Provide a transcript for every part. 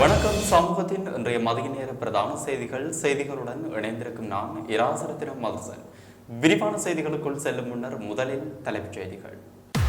வணக்கம். சமூகத்தின் இன்றைய மதிய நேர பிரதான செய்திகள். செய்திகளுடன் இணைந்திருக்கும் நான் இராசரத்தினம் மதுசன். விரிவான செய்திகளுக்குள் செல்லும் முன்னர் முதலில் தலைப்புச் செய்திகள்.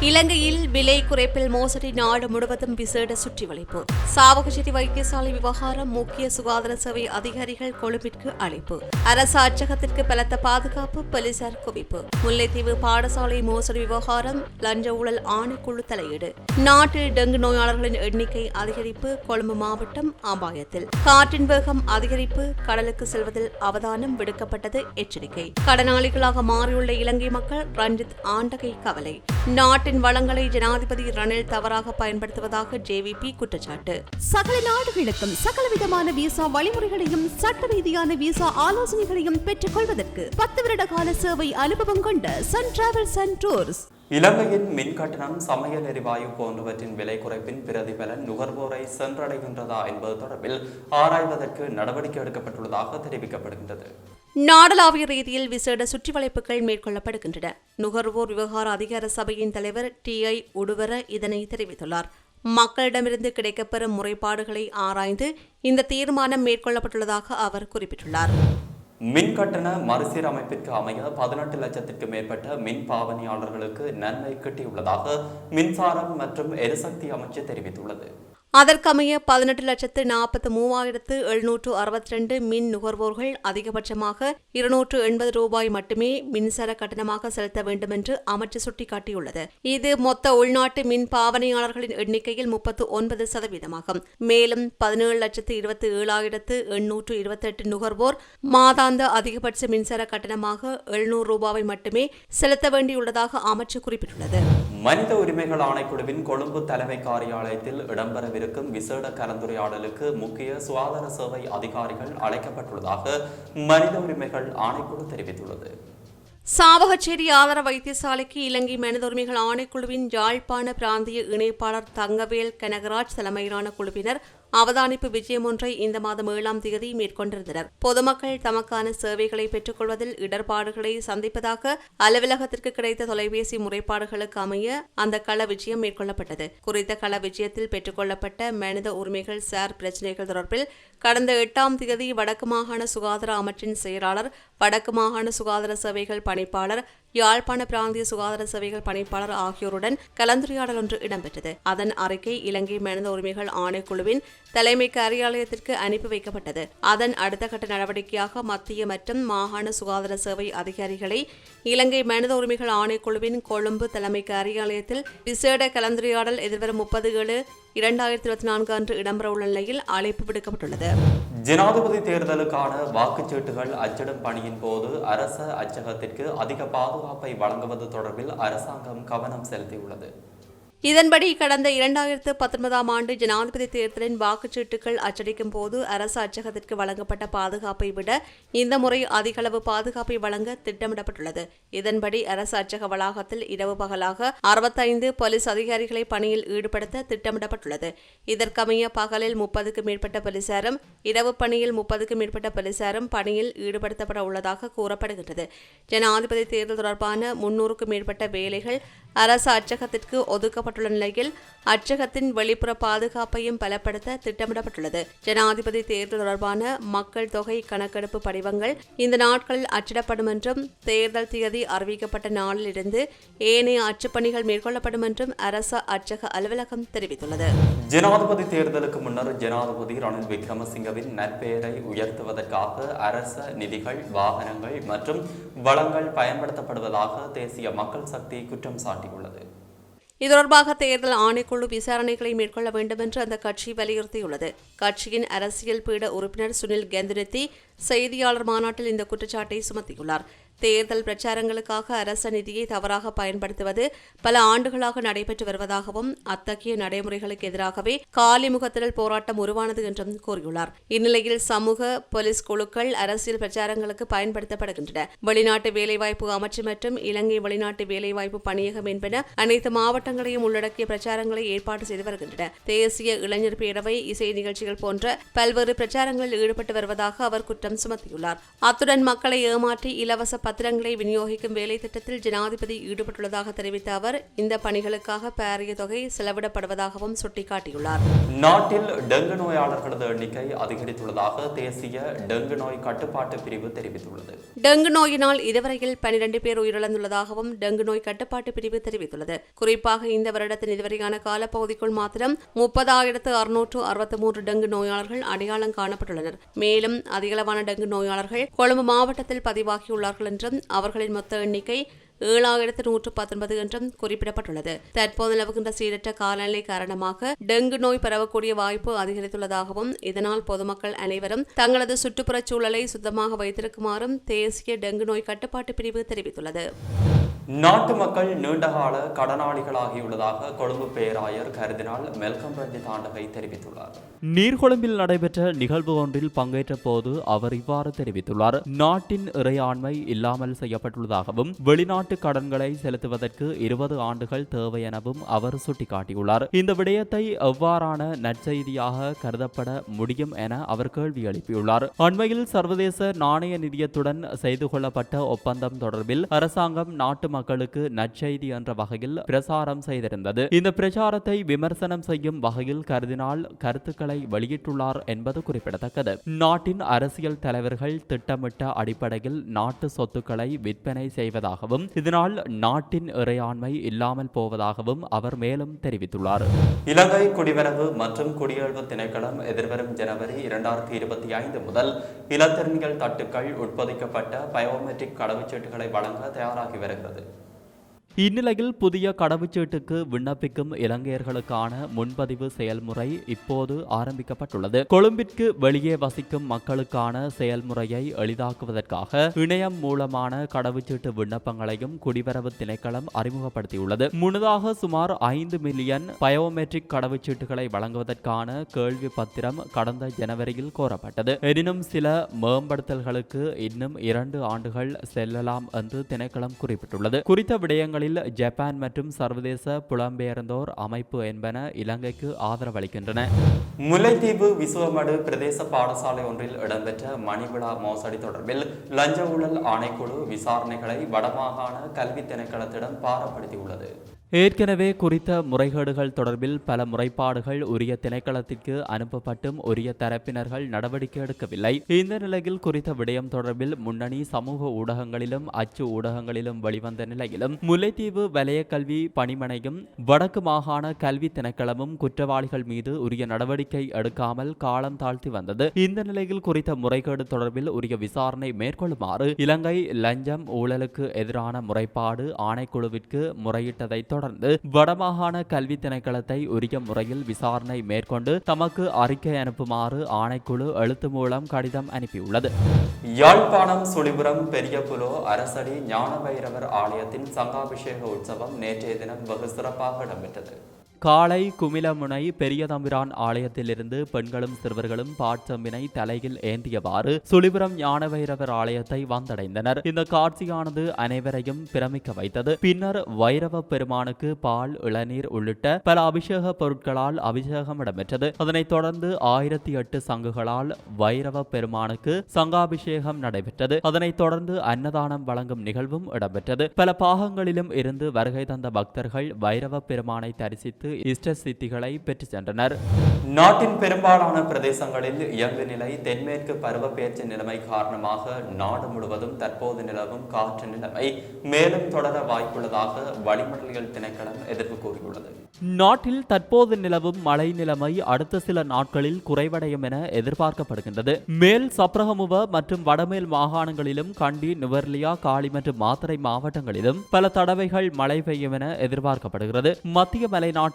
இலங்கையில் விலை குறைப்பில் மோசடி நாடு முழுவதும் விசேட சுற்றி வளைப்பு சாவகச்சேரி வைத்தியசாலை விவகாரம் முக்கிய சுகாதார சேவை அதிகாரிகள் கொழும்பிற்கு அழைப்பு. அரசு அச்சகத்திற்கு பலத்த பாதுகாப்பு போலீசார் குவிப்பு. முல்லைத்தீவு பாடசாலை மோசடி விவகாரம் லஞ்ச ஊழல் ஆணைக்குழு தலையீடு. நாட்டில் டெங்கு நோயாளர்களின் எண்ணிக்கை அதிகரிப்பு கொழும்பு மாவட்டம் அபாயத்தில். காற்றின் வேகம் அதிகரிப்பு கடலுக்கு செல்வதில் அவதானம் விடுக்கப்பட்டது எச்சரிக்கை. கடனாளிகளாக மாறியுள்ள இலங்கை மக்கள் ரஞ்சித் ஆண்டகை கவலை. நாட்டு நாட்டின் வளங்களை ஜனாதிபதி ரணில் தவறாக பயன்படுத்துவதாக ஜேவிபி குற்றச்சாட்டு. சகல நாடுகளுக்கும் சகலவிதமான விசா வழிமுறைகளையும் சட்ட ரீதியான விசா ஆலோசனைகளையும் பெற்றுக் கொள்வதற்கு பத்து வருட கால சேவை அனுபவம் கொண்ட சன் டிராவல்ஸ் அண்ட் டூர்ஸ் இலங்கையின் மின் கட்டணம் சமையல் எரிவாயு போன்றவற்றின் விலை குறைப்பின் பிரதிபலன் நுகர்வோரை சென்றடைகின்றதா என்பது தொடர்பில் ஆராய்வதற்கு நடவடிக்கை எடுக்கப்பட்டுள்ளதாக தெரிவிக்கப்படுகின்றது. நாடளாவிய ரீதியில் விசேட சுற்றி வளைப்புகள் மேற்கொள்ளப்படுகின்றன. நுகர்வோர் விவகார அதிகார சபையின் தலைவர் டி. ஐ. உடுவர இதனை தெரிவித்துள்ளார். மக்களிடமிருந்து கிடைக்கப்பெறும் முறைப்பாடுகளை ஆராய்ந்து இந்த தீர்மானம் மேற்கொள்ளப்பட்டுள்ளதாக அவர் குறிப்பிட்டுள்ளார். மின்கட்டண மறுசீரமைப்பிற்கு அமைய பதினெட்டு லட்சத்திற்கு மேற்பட்ட மின் பாவனையாளர்களுக்கு நன்மை கிட்டியுள்ளதாக மின்சாரம் மற்றும் எரிசக்தி அமைச்சு தெரிவித்துள்ளது. அதற்கமைய பதினெட்டு லட்சத்து நாற்பத்து மூவாயிரத்து எழுநூற்று அறுபத்தி ரெண்டு மின் நுகர்வோர்கள் அதிகபட்சமாக இருநூற்று எண்பது ரூபாய் மட்டுமே மின்சார கட்டணமாக செலுத்த வேண்டும் என்று அமைச்சு சுட்டிக்காட்டியுள்ளது. இது மொத்த உள்நாட்டு மின் பாவனையாளர்களின் எண்ணிக்கையில் முப்பத்து ஒன்பது சதவீதமாகும். மேலும் பதினேழு லட்சத்து இருபத்தி ஏழாயிரத்து எண்ணூற்று இருபத்தெட்டு நுகர்வோர் மாதாந்த அதிகபட்ச மின்சார கட்டணமாக எழுநூறு ரூபாவை மட்டுமே செலுத்த வேண்டியுள்ளதாக அமைச்சு குறிப்பிட்டுள்ளது. மனித உரிமைகள் ஆணைக்குழுவின் கொழும்பு தலைமை காரியாலயத்தில் இடம்பெறவிருக்கும் விசேட கலந்துரையாடலுக்கு முக்கிய சுகாதார சேவை அதிகாரிகள் அழைக்கப்பட்டுள்ளதாக மனித உரிமைகள் ஆணைக்குழு தெரிவித்துள்ளது. சாவகச்சேரி ஆதார வைத்தியசாலைக்கு இலங்கை மனித உரிமைகள் ஆணைக்குழுவின் யாழ்ப்பாண பிராந்திய இணைப்பாளர் தங்கவேல் கனகராஜ் தலைமையிலான குழுவினர் அவதானிப்பு விஜயம் ஒன்றை இந்த மாதம் ஏழாம் தேதி மேற்கொண்டிருந்தனர். பொதுமக்கள் தமக்கான சேவைகளை பெற்றுக்கொள்வதில் இடர்பாடுகளை சந்திப்பதாக அலுவலகத்திற்கு கிடைத்த தொலைபேசி முறைப்பாடுகளுக்கு அமைய அந்த கள விஜயம் மேற்கொள்ளப்பட்டது. குறித்த கள விஜயத்தில் பெற்றுக்கொள்ளப்பட்ட மனித உரிமைகள் சார் பிரச்சினைகள் தொடர்பில் கடந்த எட்டாம் தேதி வடக்கு மாகாண சுகாதார அமைச்சின் செயலாளர் வடக்கு மாகாண சுகாதார சேவைகள் பணிப்பாளர் யாழ்ப்பாண பிராந்திய சுகாதார சேவைகள் பணிப்பாளர் ஆகியோருடன் கலந்துரையாடல் ஒன்று இடம்பெற்றது. அதன் அறிக்கை இலங்கை மனித உரிமைகள் ஆணைக்குழுவின் தலைமை காரியாலயத்திற்கு அனுப்பி வைக்கப்பட்டது. அதன் அடுத்த கட்ட நடவடிக்கையாக மத்திய மற்றும் மாகாண சுகாதார சேவை அதிகாரிகளை இலங்கை மனித உரிமைகள் ஆணைக்குழுவின் கொழும்பு தலைமை காரியாலயத்தில் விசேட கலந்துரையாடல் எதிர்வரும் முப்பது ஏழு இரண்டாயிரத்தி இருபத்தி நான்கு அன்று இடம்பெறவுள்ள நிலையில் அழைப்பு விடுக்கப்பட்டுள்ளது. ஜனாதிபதி தேர்தலுக்கான வாக்குச்சீட்டுகள் அச்சிடும் பணியின் போது அரச அச்சகத்திற்கு அதிக பாதுகாப்பை வழங்குவது தொடர்பில் அரசாங்கம் கவனம் செலுத்தியுள்ளது. இதன்படி கடந்த இரண்டாயிரத்து பத்தொன்பதாம் ஆண்டு ஜனாதிபதி தேர்தலின் வாக்குச்சீட்டுகள் அச்சடிக்கும் போது அரசு அச்சகத்திற்கு வழங்கப்பட்ட பாதுகாப்பை விட இந்த முறை அதிகளவு பாதுகாப்பை வழங்க திட்டமிடப்பட்டுள்ளது. இதன்படி அரசு அச்சக வளாகத்தில் இரவு பகலாக அறுபத்தைந்து போலீஸ் அதிகாரிகளை பணியில் ஈடுபடுத்த திட்டமிடப்பட்டுள்ளது. இதற்கமைய பகலில் முப்பதுக்கு மேற்பட்ட போலீசாரும் இரவு பணியில் முப்பதுக்கு மேற்பட்ட போலீசாரும் பணியில் ஈடுபடுத்தப்பட உள்ளதாக கூறப்படுகின்றது. ஜனாதிபதி தேர்தல் தொடர்பான முன்னூறுக்கும் மேற்பட்ட வேலைகள் அரசு அச்சகத்திற்கு ஒதுக்கப்பட்டுள்ள நிலையில் அச்சகத்தின் வெளிப்புற பாதுகாப்பையும் பலப்படுத்த திட்டமிடப்பட்டுள்ளது. ஜனாதிபதி தேர்தல் தொடர்பான மக்கள் தொகை கணக்கெடுப்பு படிவங்கள் இந்த நாட்களில் அச்சிடப்படும் என்றும் தேர்தல் தேதி அறிவிக்கப்பட்ட நாளில் இருந்து ஏனைய அச்சுப்பணிகள் மேற்கொள்ளப்படும் என்றும் அரச அச்சக அலுவலகம் தெரிவித்துள்ளது. ஜனாதிபதி தேர்தலுக்கு முன்னர் ஜனாதிபதி ரணில் விக்ரமசிங்கவின் நற்பெயரை உயர்த்துவதற்காக அரச நிதிகள் வாகனங்கள் மற்றும் வளங்கள் பயன்படுத்தப்படுவதாக தேசிய மக்கள் சக்தி குற்றம் சாட்டியுள்ளது. இது தொடர்பாக தேர்தல் ஆணைக்குழு விசாரணைகளை மேற்கொள்ள வேண்டும் என்று அந்த கட்சி வலியுறுத்தியுள்ளது. கட்சியின் அரசியல் பீட உறுப்பினர் சுனில் கெந்துனத்தி செய்தியாளர் மாநாட்டில் இந்த குற்றச்சாட்டை சுமத்தியுள்ளார். தேர்தல் பிரச்சாரங்களுக்காக அரச நிதியை தவறாக பயன்படுத்துவது பல ஆண்டுகளாக நடைபெற்று வருவதாகவும் அத்தகைய நடைமுறைகளுக்கு எதிராகவே காலிமுகத்திடல் போராட்டம் உருவானது என்றும் கூறியுள்ளார். இந்நிலையில் சமூக போலீஸ் குழுக்கள் அரசியல் பிரச்சாரங்களுக்கு பயன்படுத்தப்படுகின்றன. வெளிநாட்டு வேலைவாய்ப்பு அமைச்சு மற்றும் இலங்கை வெளிநாட்டு வேலைவாய்ப்பு பணியகம் என்பன அனைத்து மாவட்டங்களையும் உள்ளடக்கிய பிரச்சாரங்களை ஏற்பாடு செய்து வருகின்றன. தேசிய இளைஞர் பேரவை இசை நிகழ்ச்சிகள் போன்ற பல்வேறு பிரச்சாரங்களில் ஈடுபட்டு வருவதாக அவர் குற்றம் சுமத்தியுள்ளார். அத்துடன் மக்களை ஏமாற்றி இலவச பத்திரங்களை விநியோகிக்கும் வேலை திட்டத்தில் ஜனாதிபதி ஈடுபட்டுள்ளதாக தெரிவித்த அவர் இந்த பணிகளுக்காக பாரிய தொகை செலவிடப்படுவதாகவும் சுட்டிக்காட்டியுள்ளார். நாட்டில் டெங்கு நோயாளர்களது எண்ணிக்கை அதிகரித்துள்ளதாக தேசிய டெங்கு நோய் கட்டுப்பாட்டு பிரிவு தெரிவித்துள்ளது. டெங்கு நோயினால் இதுவரையில் பனிரெண்டு பேர் உயிரிழந்துள்ளதாகவும் டெங்கு நோய் கட்டுப்பாட்டு பிரிவு தெரிவித்துள்ளது. குறிப்பாக இந்த வருடத்தின் இதுவரையான காலப்பகுதிக்குள் மாத்திரம் முப்பதாயிரத்து அறுநூற்று அறுபத்தி மூன்று டெங்கு நோயாளர்கள் அடையாளம் காணப்பட்டுள்ளனர். மேலும் அதிகளவான டெங்கு நோயாளர்கள் கொழும்பு மாவட்டத்தில் பதிவாகியுள்ளார்கள் என்றும் அவர்களின் மொத்த எண்ணிக்கை ஏழாயிரத்து நூற்று பத்தொன்பது என்றும் குறிப்பிடப்பட்டுள்ளது. தற்போது நிலவுகின்ற சீரற்ற காலநிலை காரணமாக டெங்கு நோய் பரவக்கூடிய வாய்ப்பு அதிகரித்துள்ளதாகவும் இதனால் பொதுமக்கள் அனைவரும் தங்களது சுற்றுப்புறச் சூழலை சுத்தமாக வைத்திருக்குமாறும் தேசிய டெங்கு நோய் கட்டுப்பாட்டு பிரிவு தெரிவித்துள்ளது. நாட்டு மக்கள் நீண்டகால கடனாளிகளாகியுள்ளதாக கொழும்பு பேராயர் கருதினால் மெல்கம் ரஞ்சித் தெரிவித்துள்ளார். நீர்கொழும்பில் நடைபெற்ற நிகழ்வு ஒன்றில் பங்கேற்ற போது அவர் இவ்வாறு தெரிவித்துள்ளார். நாட்டின் இறையாண்மை இல்லாமல் செய்யப்பட்டுள்ளதாகவும் வெளிநாட்டு கடன்களை செலுத்துவதற்கு இருபது ஆண்டுகள் தேவை எனவும் அவர் சுட்டிக்காட்டியுள்ளார். இந்த விடயத்தை எவ்வாறான நற்செய்தியாக கருதப்பட முடியும் என அவர் கேள்வி எழுப்பியுள்ளார். அண்மையில் சர்வதேச நாணய நிதியத்துடன் செய்து கொள்ளப்பட்ட ஒப்பந்தம் தொடர்பில் அரசாங்கம் நாட்டு மக்களுக்கு நற்செய்தி என்ற வகையில் பிரசாரம் செய்திருந்தது. இந்த பிரச்சாரத்தை விமர்சனம் செய்யும் வகையில் கருதினால் கருத்துக்களை வெளியிட்டுள்ளார் என்பது குறிப்பிடத்தக்கது. நாட்டின் அரசியல் தலைவர்கள் திட்டமிட்ட அடிப்படையில் நாட்டு சொத்துக்களை விற்பனை செய்வதாகவும் இதனால் நாட்டின் இறையாண்மை இல்லாமல் போவதாகவும் அவர் மேலும் தெரிவித்துள்ளார். இலங்கை குடிவரவு மற்றும் குடியேழ்வு திணைக்களம் எதிர்வரும் ஜனவரி இரண்டாயிரத்தி இருபத்தி ஐந்து முதல் இலத்திரனியல் தட்டுக்கள் உட்பொதிக்கப்பட்ட பயோமெட்ரிக் கடவுச்சீட்டுகளை வழங்க தயாராகி வருகிறது. இந்நிலையில் புதிய கடவுச்சீட்டுக்கு விண்ணப்பிக்கும் இலங்கையர்களுக்கான முன்பதிவு செயல்முறை இப்போது ஆரம்பிக்கப்பட்டுள்ளது. கொழும்பிற்கு வெளியே வசிக்கும் மக்களுக்கான செயல்முறையை எளிதாக்குவதற்காக இணையம் மூலமான கடவுச்சீட்டு விண்ணப்பங்களையும் குடிவரவு திணைக்களம் அறிமுகப்படுத்தியுள்ளது. முன்னதாக சுமார் ஐந்து மில்லியன் பயோமெட்ரிக் கடவுச்சீட்டுகளை வழங்குவதற்கான கேள்வி பத்திரம் கடந்த ஜனவரியில் கோரப்பட்டது. எனினும் சில மேம்படுத்தல்களுக்கு இன்னும் இரண்டு ஆண்டுகள் செல்லலாம் என்று திணைக்களம் குறிப்பிட்டுள்ளது. குறித்த விடயங்களில் ஜப்பான் மற்றும் சர்வதேச புலம்பெயர்ந்தோர் அமைப்பு என்பன இலங்கைக்கு ஆதரவளிக்கின்றன. முல்லைத்தீவு விசுவமடு பிரதேச பாடசாலை ஒன்றில் இடம்பெற்ற மணிவிழா மோசடி தொடர்பில் லஞ்ச ஊழல் ஆணைக்குழு விசாரணைகளை வடமாகாண கல்வி திணைக்களத்திடம் பாரப்படுத்தியுள்ளது. ஏற்கனவே குறித்த முறைகேடுகள் தொடர்பில் பல முறைப்பாடுகள் உரிய திணைக்களத்திற்கு அனுப்பப்பட்டும் உரிய தரப்பினர்கள் நடவடிக்கை எடுக்கவில்லை. இந்த நிலையில் குறித்த விடயம் தொடர்பில் முன்னணி சமூக ஊடகங்களிலும் அச்சு ஊடகங்களிலும் வெளிவந்த நிலையிலும் முல்லைத்தீவு வலய கல்வி பணிமனையும் வடக்கு மாகாண கல்வி திணைக்களமும் குற்றவாளிகள் மீது உரிய நடவடிக்கை எடுக்காமல் காலம் தாழ்த்தி வந்தது. இந்த நிலையில் குறித்த முறைகேடு தொடர்பில் உரிய விசாரணை மேற்கொள்ளுமாறு இலங்கை லஞ்சம் ஊழலுக்கு எதிரான முறைப்பாடு ஆணைக்குழுவிற்கு முறையிட்டதை தொடர்ந்து வடமாகாண கல்வி திணைக்களத்தை உரிய முறையில் விசாரணை மேற்கொண்டு தமக்கு அறிக்கை அனுப்புமாறு ஆணைக்குழு எழுத்து மூலம் கடிதம் அனுப்பியுள்ளது. யாழ்ப்பாணம் சுழிபுரம் பெரியபுலோ அரசடி ஞான பைரவர் ஆலயத்தின் சங்காபிஷேக உற்சவம் நேற்றைய தினம் வெகு சிறப்பாக இடம்பெற்றது. காலை குமிலமுனை பெரியதம்பிரான் ஆலயத்திலிருந்து பெண்களும் சிறுவர்களும் பாட்சம்பினை தலையில் ஏந்தியவாறு சுழிபுரம் ஞானவைரவர் ஆலயத்தை வந்தடைந்தனர். இந்த காட்சியானது அனைவரையும் பிரமிக்க வைத்தது. பின்னர் வைரவ பெருமானுக்கு பால் இளநீர் உள்ளிட்ட பல அபிஷேக பொருட்களால் அபிஷேகம் இடம்பெற்றது. அதனைத் தொடர்ந்து ஆயிரத்தி எட்டு சங்குகளால் வைரவ பெருமானுக்கு சங்காபிஷேகம் நடைபெற்றது. அதனைத் தொடர்ந்து அன்னதானம் வழங்கும் நிகழ்வும் இடம்பெற்றது. பல பாகங்களிலும் இருந்து வருகை தந்த பக்தர்கள் வைரவ பெருமானை தரிசித்து இஷ்ட சித்திகளை பெற்றுச் சென்றனர். நாட்டின் பெரும்பாலான பிரதேசங்களில் இயங்கு நிலை தென்மேற்கு பருவப்பெயர்ச்சி நிலைமை காரணமாக நாடு முழுவதும் தற்போது நிலவும் காற்று நிலைமை மேலும் தொடர வாய்ப்புள்ளதாக வளிமண்டலியல் திணைக்களம் எதிர்ப்பு கூறியுள்ளது. நாட்டில் தற்போது நிலவும் மழை நிலைமை அடுத்த சில நாட்களில் குறைவடையும் என எதிர்பார்க்கப்படுகின்றது. மேல் சப்ரகமுவ மற்றும் வடமேல் மாகாணங்களிலும் கண்டி நுவர்லியா காலி மற்றும் மாத்தறை மாவட்டங்களிலும் பல தடவைகள் மழை பெய்யும் என எதிர்பார்க்கப்படுகிறது. மத்திய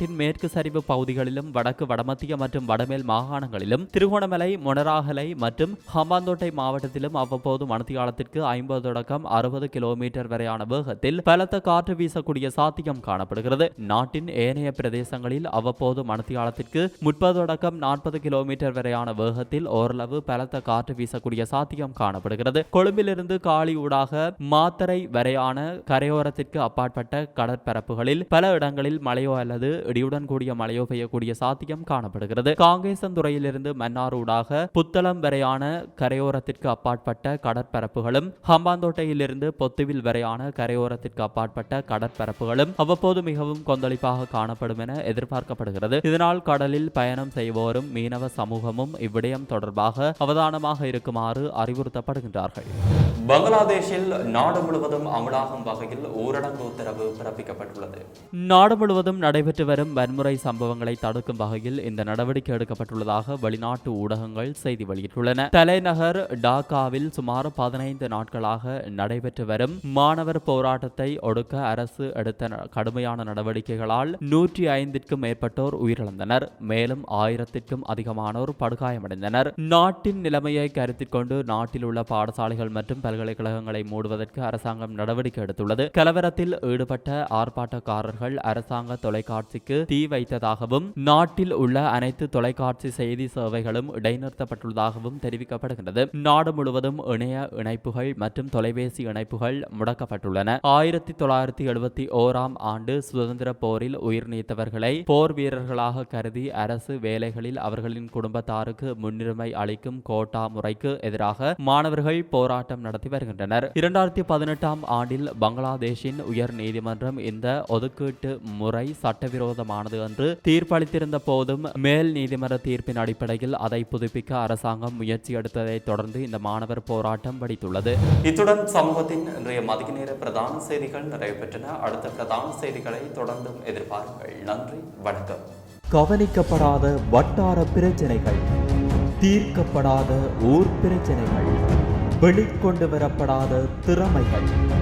நாட்டின் மேற்கு சரிவு பகுதிகளிலும் வடக்கு வடமத்திய மற்றும் வடமேல் மாகாணங்களிலும் திருகோணமலை மொனராகலை மற்றும் ஹம்பாந்தோட்டை மாவட்டத்திலும் அவ்வப்போது மணத்தியாலத்திற்கு ஐம்பது தொடக்கம் அறுபது கிலோமீட்டர் வரையான வேகத்தில் பலத்த காற்று வீசக்கூடிய சாத்தியம் காணப்படுகிறது. நாட்டின் நாட்டின் ஏனைய பிரதேசங்களில் அவ்வப்போது மணத்தியாலத்திற்கு முப்பது தொடக்கம் நாற்பது கிலோமீட்டர் வரையான வேகத்தில் ஓரளவு பலத்த காற்று வீசக்கூடிய சாத்தியம் காணப்படுகிறது. கொழும்பிலிருந்து காலி ஊடாக மாத்தரை வரையான கரையோரத்திற்கு அப்பாற்பட்ட கடற்பரப்புகளில் பல இடங்களில் மழையோ அல்லது இடியுடன் கூடிய மழையோ பெய்யக்கூடிய சாத்தியம் காணப்படுகிறது. காங்கேசந்துறையிலிருந்து மன்னார் ஊடாக புத்தளம் வரையான கரையோரத்திற்கு அப்பாற்பட்ட கடற்பரப்புகளும் ஹம்பாந்தோட்டையிலிருந்து பொத்துவில் வரையான கரையோரத்திற்கு அப்பாற்பட்ட கடற்பரப்புகளும் அவ்வப்போது மிகவும் கொந்தளிப்பாக காணப்படும் என எதிர்பார்க்கப்படுகிறது. இதனால் கடலில் பயணம் செய்வோரும் மீனவ சமூகமும் இவ்விடயம் தொடர்பாக அவதானமாக இருக்குமாறு அறிவுறுத்தப்படுகின்றார்கள். பங்களாதேஷில் நாடு முழுவதும் அமலாகும் வகையில் ஊரடங்கு உத்தரவு பிறப்பிக்கப்பட்டுள்ளது. நாடு முழுவதும் நடைபெற்று வரும் வன்முறை சம்பவங்களை தடுக்கும் வகையில் இந்த நடவடிக்கை எடுக்கப்பட்டுள்ளதாக வெளிநாட்டு ஊடகங்கள் செய்தி வெளியிட்டுள்ளன. தலைநகர் டாக்காவில் சுமார் பதினைந்து நாட்களாக நடைபெற்று வரும் மாணவர் போராட்டத்தை ஒடுக்க அரசு எடுத்த கடுமையான நடவடிக்கைகளால் நூற்றி ஐந்திற்கும் மேற்பட்டோர் உயிரிழந்தனர். மேலும் ஆயிரத்திற்கும் அதிகமானோர் படுகாயமடைந்தனர். நாட்டின் நிலைமையை கருத்தில் கொண்டு நாட்டில் உள்ள பாடசாலைகள் மற்றும் பல்கலைக்கழகங்களை மூடுவதற்கு அரசாங்கம் நடவடிக்கை எடுத்துள்ளது. கலவரத்தில் ஈடுபட்ட ஆர்ப்பாட்டக்காரர்கள் அரசாங்க தொலைக்காட்சிக்கு தீ வைத்ததாகவும் நாட்டில் உள்ள அனைத்து தொலைக்காட்சி செய்தி சேவைகளும் இடைநிறுத்தப்பட்டுள்ளதாகவும் தெரிவிக்கப்படுகின்றது. நாடு முழுவதும் இணைய இணைப்புகள் மற்றும் தொலைபேசி இணைப்புகள் முடக்கப்பட்டுள்ளன. ஆயிரத்தி தொள்ளாயிரத்தி எழுபத்தி ஓராம் ஆண்டு சுதந்திர போரில் உயிர் நீத்தவர்களை போர் வீரர்களாக கருதி அரசு வேலைகளில் அவர்களின் குடும்பத்தாருக்கு முன்னுரிமை அளிக்கும் கோட்டா முறைக்கு எதிராக மாணவர்கள் போராட்டம் நடத்தி வருகின்றனர். இரண்டாயிரத்தி பதினெட்டாம் ஆண்டில் பங்களாதேஷின் உயர் நீதிமன்றம் இந்த ஒதுக்கீட்டு முறை சட்டவிரோத சட்டவிரோதமானது என்று தீர்ப்பளித்திருந்த போதும் மேல் நீதிமன்ற தீர்ப்பின் அடிப்படையில் அதை புதுப்பிக்க அரசாங்கம் முயற்சி எடுத்ததை தொடர்ந்து இந்த மாணவர் போராட்டம் வெடித்துள்ளது. இத்துடன் சமூகத்தின் இன்றைய மதிய நேர பிரதான செய்திகள் நிறைவு பெற்றன அடுத்த பிரதான செய்திகளை தொடர்ந்தும் எதிர்பாருங்கள். நன்றி. வணக்கம். கவனிக்கப்படாத வட்டார பிரச்சனைகள் தீர்க்கப்படாத ஊர் பிரச்சனைகள் வெளிக்கொண்டு வரப்படாத திறமைகள்.